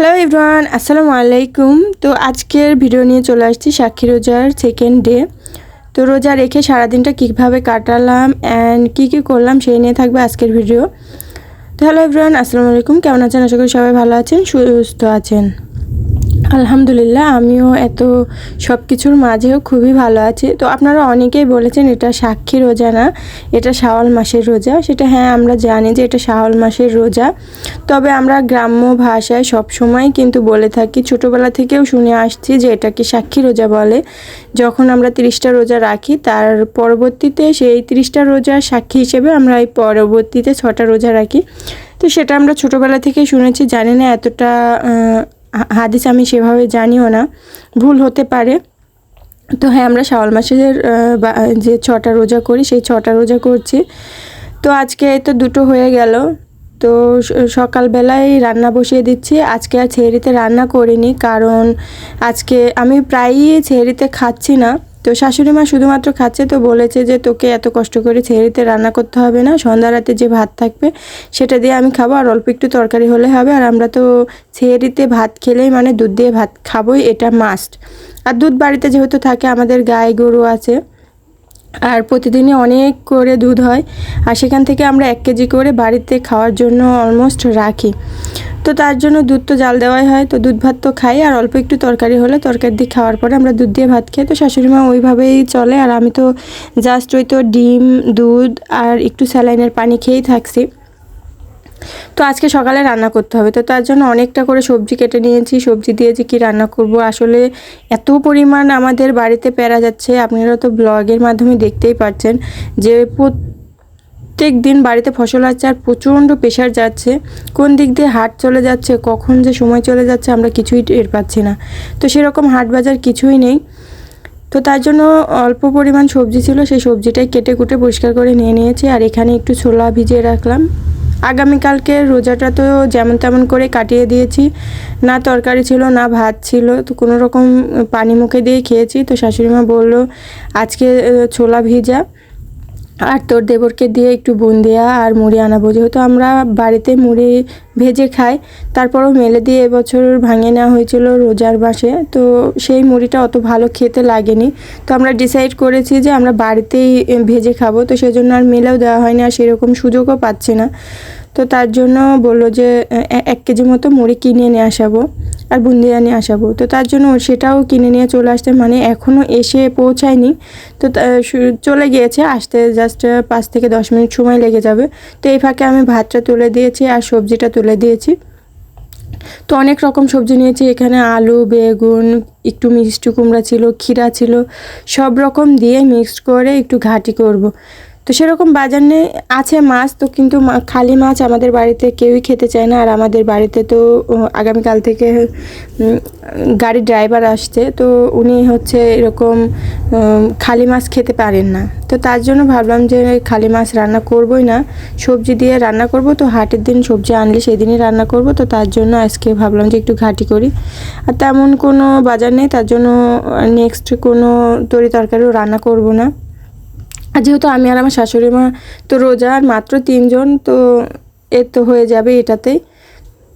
Hello everyone আসসালামু আলাইকুম তো আজকের ভিডিও নিয়ে চলে আসছি সাক্ষী রোজার সেকেন্ড ডে তো রোজা রেখে সারাদিনটা কীভাবে কাটালাম অ্যান্ড কী কী করলাম সেই নিয়ে থাকবে আজকের ভিডিও তো হ্যালো ইভরান আসসালামু আলাইকুম কেমন আছেন? আশা করি সবাই ভালো আছেন সুস্থ আছেন। আলহামদুলিল্লাহ, আমিও এত সব কিছুর মাঝেও খুবই ভালো আছি। তো আপনারা অনেকেই বলেছেন এটা সাক্ষী রোজা না, এটা শাওয়াল মাসের রোজা। সেটা হ্যাঁ আমরা জানি যে এটা শাওয়াল মাসের রোজা। তবে আমরা গ্রাম্য ভাষায় সব সময় কিন্তু বলে থাকি, ছোটোবেলা থেকেও শুনে আসছি যে এটাকে সাক্ষী রোজা বলে। যখন আমরা তিরিশটা রোজা রাখি, তার পরবর্তীতে সেই তিরিশটা রোজা সাক্ষী হিসেবে আমরা এই পরবর্তীতে ছটা রোজা রাখি। তো সেটা আমরা ছোটোবেলা থেকে শুনেছি, জানি না এতটা হাদিস আমি সেভাবে জানিও না। ভুল হতে পারে। তো হ্যাঁ আমরা শাওয়াল মাসের যে ছটা রোজা করি, সেই ছটা রোজা করছি। তো আজকে তো দুটো হয়ে গেল। তো সকালবেলায় রান্না বসিয়ে দিচ্ছি। আজকে আর ছেহরিতে রান্না করিনি, কারণ আজকে আমি প্রায়ই ছেহরিতে খাচ্ছি না। তো শাশুড়ি মা শুধুমাত্র খাচ্ছে তো বলেছে যে, তোকে এত কষ্ট করে ছেড়েতে রান্না করতে হবে না, সন্ধ্যা রাতে যে ভাত থাকবে সেটা দিয়ে আমি খাব, আর অল্প একটু তরকারি হলে হবে, আর আমরা তো ছেড়িতে ভাত খেলেই মানে দুধ দিয়ে ভাত খাবোই, এটা মাস্ট আর দুধ বাড়িতে যেহেতু থাকে, আমাদের গায়ে গরু আছে আর প্রতিদিনই অনেক করে দুধ হয়। আর সেখান থেকে আমরা এক কেজি করে বাড়িতে খাওয়ার জন্য অলমোস্ট রাখি। তো তার জন্য দুধ তো জাল দেওয়াই হয়। তো দুধ ভাত তো খাই। আর অল্প একটু তরকারি হলে তরকারি দিয়ে খাওয়ার পরে আমরা দুধ দিয়ে ভাত খাই। তো শাশুড়ি মা ওইভাবেই চলে। আর আমি তো জাস্ট ওই তো ডিম, দুধ আর একটু স্যালাইনের পানি খেয়েই থাকছি। তো আজকে সকালে রান্না করতে হবে। তো তার জন্য অনেকটা করে সবজি কেটে নিয়েছি। সবজি দিয়েছি কি রান্না করব, আসলে এত পরিমাণ আমাদের বাড়িতে পেরা যাচ্ছে। আপনারা তো ব্লগের মাধ্যমে দেখতেই পাচ্ছেন যে প্রত্যেক দিন বাড়িতে ফসল আছে আর প্রচণ্ড প্রেশার যাচ্ছে। কোন দিক দিয়ে হাট চলে যাচ্ছে, কখন যে সময় চলে যাচ্ছে আমরা কিছুই টের পাচ্ছি না। তো সেরকম হাট বাজার কিছুই নেই। তো তার জন্য অল্প পরিমাণ সবজি ছিল, সেই সবজিটাই কেটে কুটে পরিষ্কার করে নিয়ে নিয়েছি। আর এখানে একটু ছোলা ভিজিয়ে রাখলাম। আগামীকালকে রোজাটা তো যেমন তেমন করে কাটিয়ে দিয়েছি। না তরকারি ছিল, না ভাত ছিল, তো কোনো রকম পানি মুখে দিয়ে খেয়েছি। তো শাশুড়ি মা বলল, আজকে ছোলা ভিজা। আর তোর দেবরকে দিয়ে একটু বুন্দিয়া আর মুড়ি আনাবো। যেহেতু আমরা বাড়িতে মুড়ি ভেজে খাই, তারপরও মেলে দিয়ে এবছর ভাঙে নেওয়া হয়েছিল রোজার মাসে তো সেই মুড়িটা অত ভালো খেতে লাগেনি। তো আমরা ডিসাইড করেছি যে আমরা বাড়িতেই ভেজে খাব। তো সেজন্য আর মেলেও দেওয়া হয়নি, আর সেরকম সুযোগও পাচ্ছে না। তো তার জন্য বলল যে এক কেজি মতো মুড়ি কিনে নিয়ে আসাবো আর বুন্দিয়া নিয়ে আসাবো। তো তার জন্য সেটাও কিনে নিয়ে চলে আসতে মানে এখনও এসে পৌঁছায়নি। তো চলে গিয়েছে, আসতে জাস্ট পাঁচ থেকে দশ মিনিট সময় লেগে যাবে। তো এই ফাঁকে আমি ভাতটা তুলে দিয়েছি আর সবজিটা তুলে দিয়েছি। তো অনেক রকম সবজি নিয়েছি, এখানে আলু, বেগুন, একটু মিষ্টি কুমড়া ছিল, ক্ষীরা ছিল, সব রকম দিয়ে মিক্সড করে একটু ঘাটি করব। তো সেরকম বাজার নেই আছে মাছ, তো কিন্তু খালি মাছ আমাদের বাড়িতে কেউই খেতে চায় না। আর আমাদের বাড়িতে তো আগামীকাল থেকে গাড়ির ড্রাইভার আসছে। তো উনি হচ্ছে এরকম খালি মাছ খেতে পারেন না। তো তার জন্য ভাবলাম যে খালি মাছ রান্না করবই না। সবজি দিয়ে রান্না করব, তো হাটের দিন সবজি আনলে সেই দিনই রান্না করব। তো তার জন্য আজকে ভাবলাম যে একটু ঘাটি করি। আর তেমন কোনো বাজার নেই, তার জন্য নেক্সট কোনো তরি তরকারিও রান্না করব না। যেহেতু আমি আর আমার শাশুড়ি মা তো রোজা আর মাত্র তিনজন, তো এর তো হয়ে যাবে এটাতেই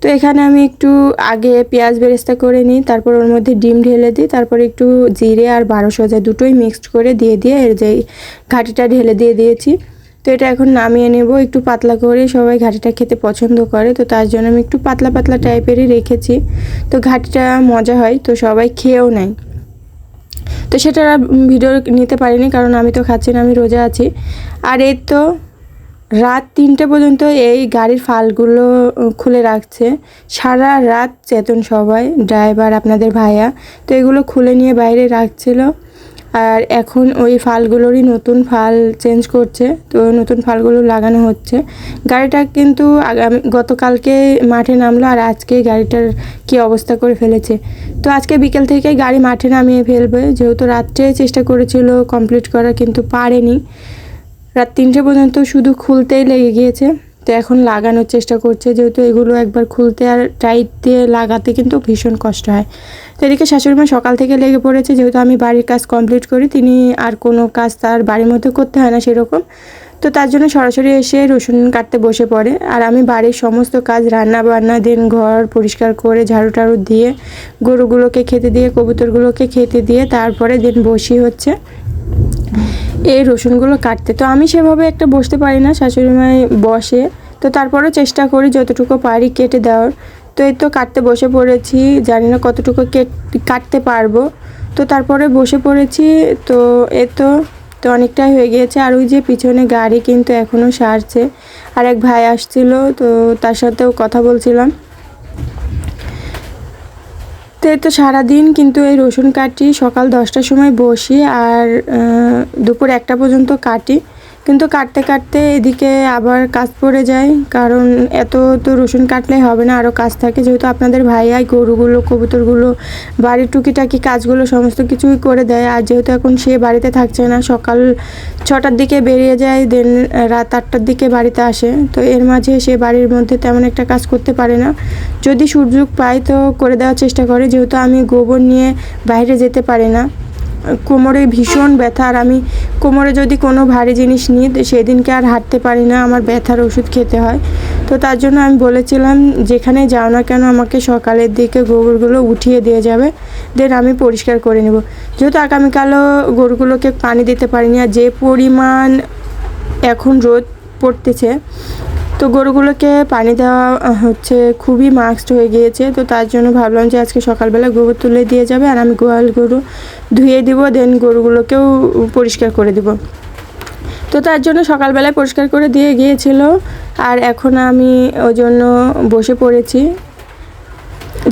তো এখানে আমি একটু আগে পেঁয়াজ বেরেস্তা করে নিই, তারপর ওর মধ্যে ডিম ঢেলে দিই, তারপর একটু জিরে আর বারো সজা দুটোই মিক্সড করে দিয়ে দিয়ে এর যে ঘাটিটা ঢেলে দিয়ে দিয়েছি। তো এটা এখন নামিয়ে নেব, একটু পাতলা করে সবাই ঘাটিটা খেতে পছন্দ করে, তো তার জন্য আমি একটু পাতলা পাতলা টাইপেরই রেখেছি। তো ঘাটিটা মজা হয়, তো সবাই খেয়েও নেয়। তো সেটা ভিডিও নিতে পারিনি, কারণ আমি তো খাচ্ছি না, আমি রোজা আছি। আর এই তো রাত তিনটে পর্যন্ত এই গাড়ির ফালগুলো খুলে রাখছে। সারা রাত চেতন সবাই, ড্রাইভার, আপনাদের ভাইয়া, তো এগুলো খুলে নিয়ে বাইরে রাখছিল। আর এখন ওই ফালগুলোরই নতুন ফাল চেঞ্জ করছে, তো নতুন ফালগুলো লাগানো হচ্ছে। গাড়িটা কিন্তু আগামী, গতকালকে মাঠে নামলো আর আজকে গাড়িটার কি অবস্থা করে ফেলেছে। তো আজকে বিকেল থেকে গাড়ি মাঠে নামিয়ে ফেলবে, যেহেতু রাত্রে চেষ্টা করেছিল কমপ্লিট করা কিন্তু পারেনি। রাত তিনটে পর্যন্ত শুধু খুলতেই লেগে গিয়েছে। তো এখন লাগানোর চেষ্টা করছে, যেহেতু এগুলো একবার খুলতে আর টাইট দিয়ে লাগাতে কিন্তু ভীষণ কষ্ট হয়। তো এদিকে শাশুড়িমা সকাল থেকে লেগে পড়েছে, যেহেতু আমি বাড়ির কাজ কমপ্লিট করি, তিনি আর কোনো কাজ তার বাড়ির মধ্যে করতে হয় না সেরকম। তো তার জন্য সরাসরি এসে রসুন কাটতে বসে পড়ে, আর আমি বাড়ির সমস্ত কাজ রান্না বান্না দিন ঘর পরিষ্কার করে ঝাড়ু টাড়ু দিয়ে, গরুগুলোকে খেতে দিয়ে, কবুতরগুলোকে খেতে দিয়ে, তারপরে দিন বসি হচ্ছে। এই রসুনগুলো কাটতে। তো আমি সেভাবে একটা বসতে পারি না শাশুড়ি মাই বসে। তো তারপরেও চেষ্টা করি যতটুকু পারি কেটে দেওয়ার। তো এই তো কাটতে বসে পড়েছি, জানি না কতটুকু কেট- কাটতে পারব। তো তারপরে বসে পড়েছি, তো এ তো তো অনেকটাই হয়ে গিয়েছে। আর ওই যে পিছনে গাড়ি কিন্তু এখনও সারছে। আর এক ভাই আসছিল, তো তার সাথেও কথা বলছিলাম। তো তো সারাদিন, কিন্তু এই রসুন কাটি সকাল দশটার সময় বসি আর দুপুর একটা পর্যন্ত কাটি। কিন্তু কাটতে কাটতে এদিকে আবার কাজ পড়ে যায়, কারণ এত তো রসুন কাটলে হবে না আরও কাজ থাকে। যেহেতু আপনাদের ভাইয়াই গরুগুলো, কবুতরগুলো, বাড়ির টুকিটাকি কাজগুলো সমস্ত কিছুই করে দেয়। আর যেহেতু এখন সে বাড়িতে থাকছে না, সকাল ছটার দিকে বেরিয়ে যায়, দেন রাত আটটার দিকে বাড়িতে আসে। তো এর মাঝে সে বাড়ির মধ্যে তেমন একটা কাজ করতে পারে না। যদি সুযোগ পায় তো করে দেওয়ার চেষ্টা করে, যেহেতু আমি গোবর নিয়ে বাইরে যেতে পারি না। কোমরে ভীষণ ব্যথা আর আমি কোমরে যদি কোনো ভারী জিনিস নিই, তো সেদিনকে আর হাঁটতে পারি না, আমার ব্যথার ওষুধ খেতে হয়। তো তার জন্য আমি বলেছিলাম, যেখানে যাও না কেন, আমাকে সকালের দিকে গোবরগুলো উঠিয়ে দিয়ে যাবে, দেন আমি পরিষ্কার করে নেব। যেহেতু আগামীকালও গরুগুলোকে পানি দিতে পারিনি, আর যে পরিমাণ এখন রোদ পড়তেছে তো গরুগুলোকে পানি দেওয়া হচ্ছে খুবই মাস্ট হয়ে গিয়েছে। তো তার জন্য ভাবলাম যে আজকে সকালবেলা গোবর তুলে দিয়ে যাবে আর আমি গোয়াল গরু ধুয়ে দিব দেন গরুগুলোকেও পরিষ্কার করে দিব। তো তার জন্য সকালবেলায় পরিষ্কার করে দিয়ে গিয়েছিল। আর এখন আমি ওই জন্য বসে পড়েছি।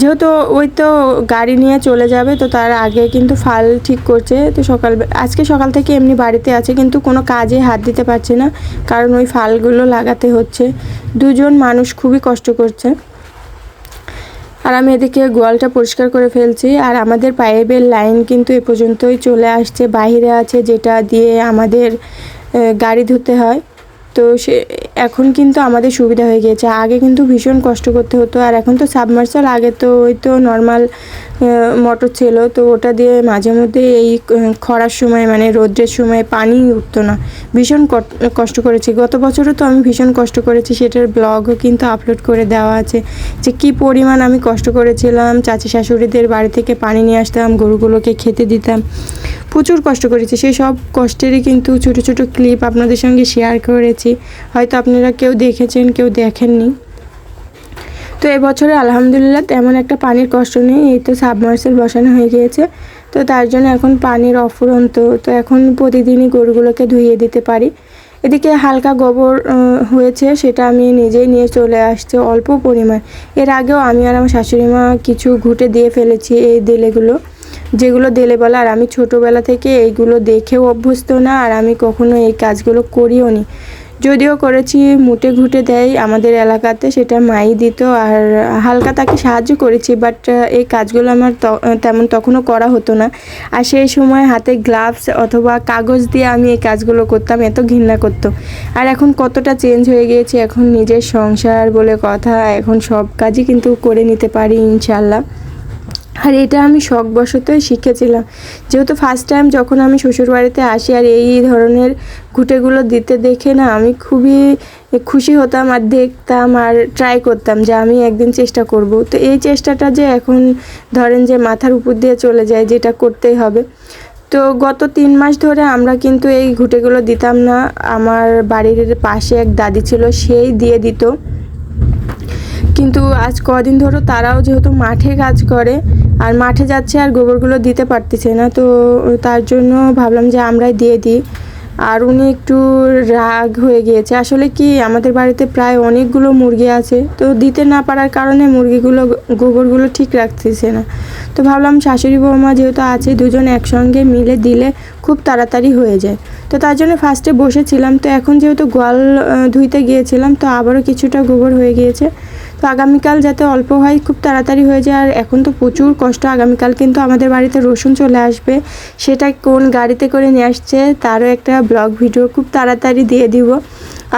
যেহেতু ওই তো গাড়ি নিয়ে চলে যাবে, তো তার আগে কিন্তু ফাল ঠিক করছে, তো সকাল, আজকে সকাল থেকে এমনি বাড়িতে আছে, কিন্তু কোনো কাজে হাত দিতে পারছে না, কারণ ওই ফালগুলো লাগাতে হচ্ছে। দুজন মানুষ খুবই কষ্ট করছে। আর আমি এদিকে গোয়ালটা পরিষ্কার করে ফেলছি, আর আমাদের পাইপের লাইন কিন্তু এ পর্যন্তই চলে আসছে, বাইরে আছে যেটা দিয়ে আমাদের গাড়ি ধুতে হয়। তো সে এখন কিন্তু আমাদের সুবিধা হয়ে গিয়েছে। আগে কিন্তু ভীষণ কষ্ট করতে হতো, আর এখন তো সাবমার্সাল আগে তো ওই তো নর্মাল মোটর ছিল, তো ওটা দিয়ে মাঝে মধ্যে এই খরার সময় মানে রৌদ্রের সময় পানি উঠতো না। ভীষণ কষ্ট করেছি। গত বছরও তো আমি ভীষণ কষ্ট করেছি, সেটার ব্লগও কিন্তু আপলোড করে দেওয়া আছে যে কী পরিমাণ আমি কষ্ট করেছিলাম। চাচি শাশুড়িদের বাড়ি থেকে পানি নিয়ে আসতাম, গরুগুলোকে খেতে দিতাম। প্রচুর কষ্ট করেছি। সেই সব কষ্টেরই কিন্তু ছোট ছোট ক্লিপ আপনাদের সঙ্গে শেয়ার করেছি। হয়তো আপনারা কেউ দেখেছেন, কেউ দেখেননি। তো এবছরে আলহামদুলিল্লাহ তেমন একটা পানির কষ্ট নেই, এই তো সাবমার্সেল বসানো হয়ে গিয়েছে। তো তার জন্য এখন পানির অফুরন্ত, তো এখন প্রতিদিনই গরুগুলোকে ধুইয়ে দিতে পারি। এদিকে হালকা গোবর হয়েছে, সেটা আমি নিজেই নিয়ে চলে আসছে অল্প পরিমাণ। এর আগেও আমি আর আমার শাশুড়ি মা কিছু ঘুটে দিয়ে ফেলেছি এই দেলেগুলো। যেগুলো দেলে বলা, আর আমি ছোটোবেলা থেকে এইগুলো দেখেও অভ্যস্ত না, আর আমি কখনো এই কাজগুলো করিও নি। যদিও করেছি, মুটে ঘুটে দেয় আমাদের এলাকাতে, সেটা মাই দিত। আর হালকা তাকে সাহায্য করেছি বাট এই কাজগুলো আমার তেমন তখনও করা হতো না। আর সেই সময় হাতে গ্লাভস অথবা কাগজ দিয়ে আমি এই কাজগুলো করতাম, এত ঘৃণা করতো। আর এখন কতটা চেঞ্জ হয়ে গিয়েছে, এখন নিজের সংসার বলে কথা, এখন সব কাজই কিন্তু করে নিতে পারি ইনশাল্লাহ আর এটা আমি শখবশতই শিখেছিলাম। যেহেতু ফার্স্ট টাইম যখন আমি শ্বশুরবাড়িতে আসি আর এই ধরনের ঘুঁটেগুলো দিতে দেখে না আমি খুবই খুশি হতাম আর দেখতাম আর ট্রাই করতাম যে আমি একদিন চেষ্টা করব। তো এই চেষ্টাটা যে এখন ধরেন যে মাথার উপর দিয়ে চলে যায় যেটা করতেই হবে। তো গত তিন মাস ধরে আমরা কিন্তু এই ঘুঁটেগুলো দিতাম না। আমার বাড়ির পাশে এক দাদি ছিল, সেই দিয়ে দিত। কিন্তু আজ কদিন ধরো তারাও যেহেতু মাঠে কাজ করে, আর মাঠে যাচ্ছে আর গোবরগুলো দিতে পারতেছে না, তো তার জন্য ভাবলাম যে আমরাই দিয়ে দিই। আর উনি একটু রাগ হয়ে গিয়েছে। আসলে কি, আমাদের বাড়িতে প্রায় অনেকগুলো মুরগি আছে, তো দিতে না পারার কারণে মুরগিগুলো গোবরগুলো ঠিক রাখতেছে না। তো ভাবলাম শাশুড়ি বৌমা যেহেতু আছে, দুজন একসঙ্গে মিলে দিলে খুব তাড়াতাড়ি হয়ে যায়। তো তার জন্য ফার্স্টে বসেছিলাম, তো এখন যেহেতু গোয়াল ধুইতে গিয়েছিলাম, তো আবারও কিছুটা গোবর হয়ে গিয়েছে। তো আগামীকাল যাতে অল্প হয়, খুব তাড়াতাড়ি হয়ে যায়। আর এখন তো প্রচুর কষ্ট। আগামীকাল কিন্তু আমাদের বাড়িতে রসুন চলে আসবে। সেটা কোন গাড়িতে করে নিয়ে আসছে, তারও একটা ব্লগ ভিডিও খুব তাড়াতাড়ি দিয়ে দিব।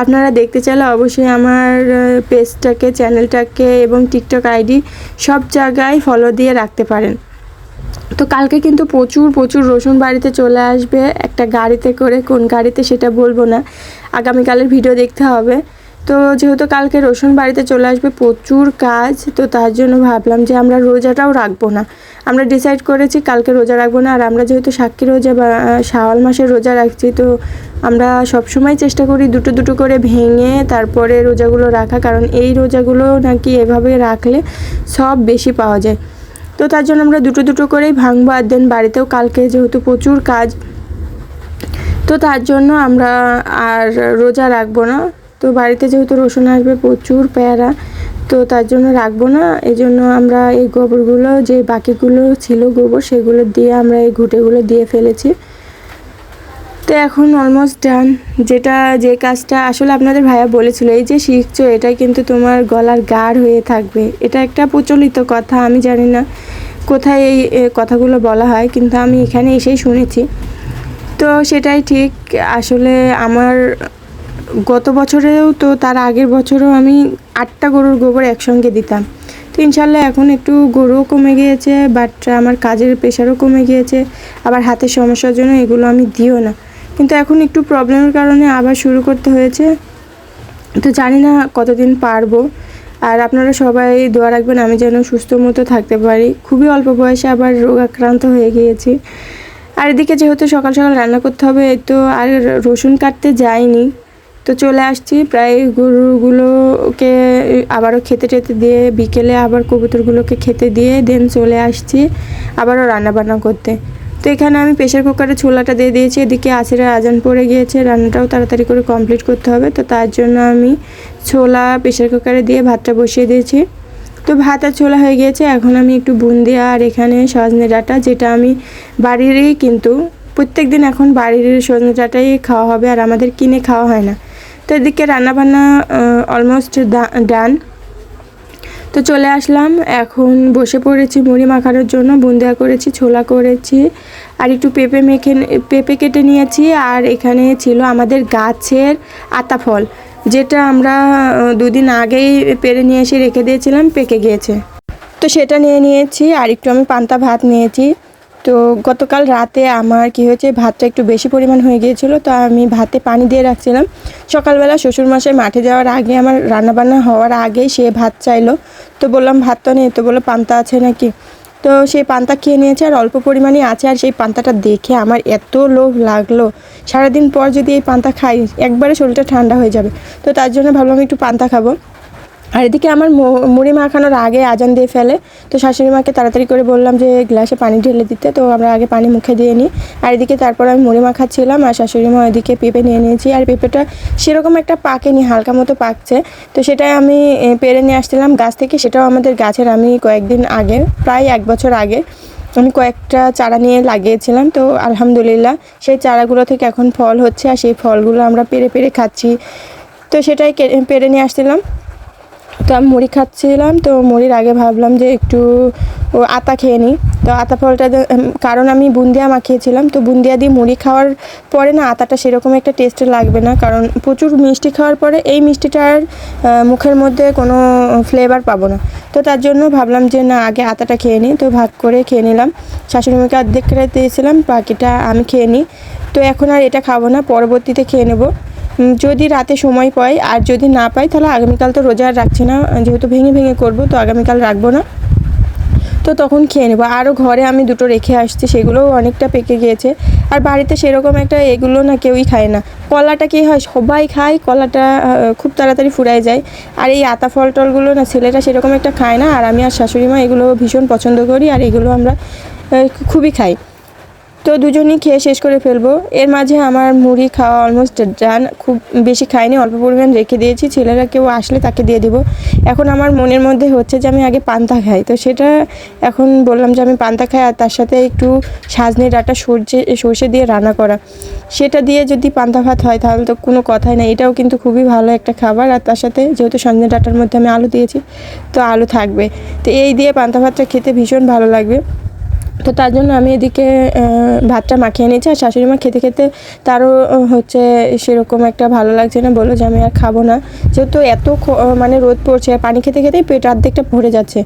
আপনারা দেখতে চাইলে অবশ্যই আমার পেজটাকে, চ্যানেলটাকে এবং টিকটক আইডি সব জায়গায় ফলো দিয়ে রাখতে পারেন। তো কালকে কিন্তু প্রচুর প্রচুর রসুন বাড়িতে চলে আসবে। একটা গাড়িতে করে কোন গাড়িতে সেটা বলব না। আগামীকালের ভিডিও দেখতে হবে। তো যেহেতু কালকে রসুন বাড়িতে চলে আসবে প্রচুর কাজ, তো তার জন্য ভাবলাম যে আমরা রোজাটাও রাখব না। আমরা ডিসাইড করেছি কালকে রোজা রাখব না, আর আমরা যেহেতু সাক্ষী রোজা বা শাওয়াল মাসের রোজা রাখছি, তো আমরা সবসময় চেষ্টা করি দুটো দুটো করে ভেঙে তারপরে রোজাগুলো রাখা, কারণ এই রোজাগুলো নাকি এভাবে রাখলে সব বেশি পাওয়া যায়। তো তার জন্য আমরা দুটো দুটো করেই ভাঙবো, আর দেন বাড়িতেও কালকে যেহেতু প্রচুর কাজ, তো তার জন্য আমরা আর রোজা রাখব না। তো বাড়িতে যেহেতু রসুন আসবে প্রচুর পেয়ারা, তো তার জন্য রাখব না। এই জন্য আমরা এই গোবরগুলো, যে বাকিগুলো ছিল গোবর, সেগুলো দিয়ে আমরা এই ঘুঁটেগুলো দিয়ে ফেলেছি। তো এখন অলমোস্ট ডান যেটা, যে কাজটা, আসলে আপনাদের ভাইয়া বলেছিল, এই যে শিখছো এটা কিন্তু তোমার গলার গাঢ় হয়ে থাকবে। এটা একটা প্রচলিত কথা, আমি জানি না কোথায় এই কথাগুলো বলা হয়, কিন্তু আমি এখানে এসেই শুনেছি। তো সেটাই ঠিক, আসলে আমার গত বছরেও তো তার আগের বছরও আমি আটটা গরুর গোবর একসঙ্গে দিতাম। তো ইনশাল্লাহ এখন একটু গরুও কমে গিয়েছে বাট আমার কাজের প্রেশারও কমে গিয়েছে। আবার হাতের সমস্যার জন্য এগুলো আমি দিও না। কিন্তু এখন একটু প্রবলেমের কারণে আবার শুরু করতে হয়েছে। তো জানি না কতদিন পারব। আর আপনারা সবাই দোয়া রাখবেন আমি যেন সুস্থ মতো থাকতে পারি। খুবই অল্প বয়সে আবার রোগ আক্রান্ত হয়ে গিয়েছি। আর এদিকে যেহেতু সকাল সকাল রান্না করতে হবে, তো আর রসুন কাটতে যাইনি। তো চলে আসছি। প্রায় গরুগুলোকে আবারও খেতে টেতে দিয়ে বিকেলে আবার কবুতরগুলোকে খেতে দিয়ে দেন চলে আসছি আবারও রান্না বান্না করতে। তো এখানে আমি প্রেশার কুকারে ছোলাটা দিয়ে দিয়েছি। এদিকে আছেরা আজান পড়ে গিয়েছে, রান্নাটাও তাড়াতাড়ি করে কমপ্লিট করতে হবে। তো তার জন্য আমি ছোলা প্রেশার কুকারে দিয়ে ভাতটা বসিয়ে দিয়েছি। তো ভাত আর ছোলা হয়ে গিয়েছে। এখন আমি একটু বুন্দিয়া আর এখানে সজনে ডাঁটা, যেটা আমি বাড়িরই কিন্তু প্রত্যেক দিন এখন বাড়ির সজনে ডাঁটাই খাওয়া হবে আর আমাদের কিনে খাওয়া হয় না। তো এদিকে রান্নাবান্না অলমোস্ট ডান তো চলে আসলাম। এখন বসে পড়েছি মুড়ি মাখানোর জন্য, বুন্দিয়া করেছি, ছোলা করেছি, আর একটু পেঁপে মেখে পেঁপে কেটে নিয়েছি, আর এখানে ছিল আমাদের গাছের আতা ফল, যেটা আমরা দুদিন আগেই পেরে নিয়ে এসে রেখে দিয়েছিলাম, পেকে গিয়েছে। তো সেটা নিয়ে নিয়েছি, আর একটু আমি পান্তা ভাত নিয়েছি। তো গতকাল রাতে আমার কি হয়েছে, ভাতটা একটু বেশি পরিমাণ হয়ে গিয়েছিল, তো আমি ভাতে পানি দিয়ে রাখছিলাম। সকালবেলা শ্বশুরমশাই মাঠে যাওয়ার আগে আমার রান্নাবান্না হওয়ার আগেই সে ভাত চাইলো। তো বললাম, ভাত তো নেই, তো বলল পান্তা আছে নাকি? তো সেই পান্তা খেয়ে নিয়েছে, আর অল্প পরিমাণে আছে, আর সেই পান্তাটা দেখে আমার এত লোভ লাগল। সারাদিন পর যদি এই পান্তা খাই, একবারে শরীরটা ঠান্ডা হয়ে যাবে। তো তার জন্য ভাবলাম একটু পান্তা খাব। আর এদিকে আমার মুড়ি মাখানোর আগে আজান দিয়ে ফেলে। তো শাশুড়ি মাকে তাড়াতাড়ি করে বললাম যে, গ্লাসে পানি ঢেলে দিতে, তো আমরা আগে পানি মুখে দিয়ে নিই। আর এদিকে তারপর আমি মুড়ি মাখাচ্ছিলাম, আর শাশুড়ি মা ওইদিকে পেঁপে নিয়ে নিয়েছি। আর পেঁপেটা সেরকম একটা পাকেনি, হালকা মতো পাকছে। তো সেটাই আমি পেরে নিয়ে আসছিলাম গাছ থেকে। সেটাও আমাদের গাছের, আমি কয়েকদিন আগে, প্রায় এক বছর আগে, আমি কয়েকটা চারা নিয়ে লাগিয়েছিলাম। তো আলহামদুলিল্লাহ, সেই চারাগুলো থেকে এখন ফল হচ্ছে, আর সেই ফলগুলো আমরা পেরে পেরে খাচ্ছি। তো সেটাই পেরে নিয়ে আসছিলাম। তো আমি মুড়ি খাচ্ছিলাম, তো মুড়ির আগে ভাবলাম যে একটু আতা খেয়ে নিই। তো আতা ফলটা কারণ আমি বুন্দিয়া মাখিয়েছিলাম তো বুন্দিয়া দিয়ে মুড়ি খাওয়ার পরে না আতাটা সেরকম একটা টেস্টে লাগবে না, কারণ প্রচুর মিষ্টি খাওয়ার পরে এই মিষ্টিটার মুখের মধ্যে কোনো ফ্লেভার পাবো না। তো তার জন্য ভাবলাম যে না, আগে আতাটা খেয়ে নিই, তো ভাগ করে খেয়ে নিলাম। শাশুড়ি মাকে অর্ধেক দিয়েছিলাম, বাকিটা আমি খেয়ে নিই। তো এখন আর এটা খাব না, পরবর্তীতে খেয়ে নেব। যদি রাতে সময় পাই আর যদি না পাই, তাহলে আগামীকাল তো রোজা আর রাখছি না। যেহেতু ভেঙে ভেঙে করব, তো আগামীকাল রাখব না। তো তখন খেয়ে নেব। আরও ঘরে আমি দুটো রেখে আসছি, সেগুলোও অনেকটা পেকে গিয়েছে। আর বাড়িতে সেরকম একটা এগুলো না কেউই খায় না। কলাটা কী হয়, সবাই খায়, কলাটা খুব তাড়াতাড়ি ফুরায় যায়। আর এই আতা ফল টলগুলো না ছেলেটা সেরকম একটা খায় না। আর আমি আর শাশুড়ি মা এগুলো ভীষণ পছন্দ করি, আর এগুলো আমরা খুবই খাই। তো দুজনই খেয়ে শেষ করে ফেলব। এর মাঝে আমার মুড়ি খাওয়া অলমোস্ট ডান খুব বেশি খাইনি, অল্প পরিমাণ রেখে দিয়েছি। ছেলেরা কেউ আসলে তাকে দিয়ে দিব। এখন আমার মনের মধ্যে হচ্ছে যে আমি আগে পান্তা খাই। তো সেটা এখন বললাম যে আমি পান্তা খাই আর তার সাথে একটু সাজনে ডাঁটা সর্ষে সর্ষে দিয়ে রান্না করা। সেটা দিয়ে যদি পান্তা ভাত হয় তাহলে তো কোনো কথাই না এটাও কিন্তু খুবই ভালো একটা খাবার। আর তার সাথে যেহেতু সজনে ডাঁটার মধ্যে আমি আলু দিয়েছি, তো আলু থাকবে। তো এই দিয়ে পান্তা ভাতটা খেতে ভীষণ ভালো লাগবে। তো তার জন্য আমি এদিকে ভাতটা মাখিয়ে নিয়েছি আর শাশুড়ি মা খেতে খেতে তারও হচ্ছে সেরকম একটা ভালো লাগছে না, বলল যে আমি আর খাব না। যেহেতু এত মানে রোদ পড়ছে, আর পানি খেতে খেতেই পেট অর্ধেকটা ভরে যাচ্ছে।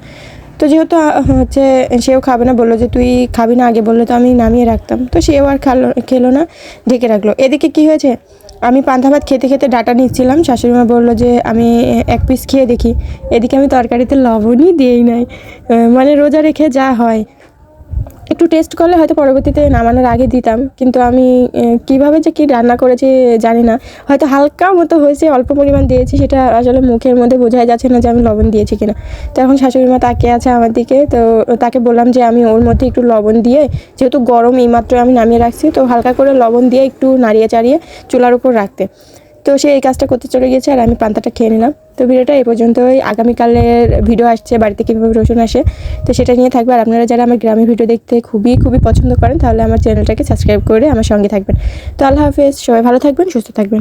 তো যেহেতু হচ্ছে সেও খাবে না, বলল যে তুই খাবি না আগে, বলল তো আমি নামিয়ে রাখতাম। তো সেও আর খালো, খেলো না, ঢেকে রাখল। এদিকে কি হয়েছে? আমি পান্তা ভাত খেতে খেতে ডাটা নিচ্ছিলাম, শাশুড়ি মা বলল যে আমি এক পিস খেয়ে দেখি। এদিকে আমি তরকারিতে লবণই দিই নাই। মানে রোজা রেখে যা হয় একটু টেস্ট করলে হয়তো পরবর্তীতে নামানোর আগে দিতাম। কিন্তু আমি কীভাবে যে কি রান্না করেছি জানি না। হয়তো হালকা মতো হয়েছে, অল্প পরিমাণ দিয়েছি, সেটা আসলে মুখের মধ্যে বোঝাই যাচ্ছে না যে আমি লবণ দিয়েছি কিনা। তো এখন শাশুড়ি মা তাকিয়ে আছে আমার দিকে, তো তাকে বললাম যে আমি ওর মধ্যে একটু লবণ দিয়ে, যেহেতু গরম এইমাত্র আমি নামিয়ে রাখছি, তো হালকা করে লবণ দিয়ে একটু নাড়িয়ে চাড়িয়ে চুলার উপর রাখতে। তো সে এই কাজটা করতে চলে গেছে আর আমি পান্তাটা খেয়ে নিলাম। তো ভিডিওটা এই পর্যন্তই। আগামীকালের ভিডিও আসছে, বাড়িতে কীভাবে রসুন আসে। তো সেটা নিয়ে থাকবে। আর আপনারা যারা আমার গ্রামে ভিডিও দেখতে খুবই খুবই পছন্দ করেন, তাহলে আমার চ্যানেলটাকে সাবস্ক্রাইব করে আমার সঙ্গে থাকবেন। তো আল্লাহ হাফেজ। সবাই ভালো থাকবেন, সুস্থ থাকবেন।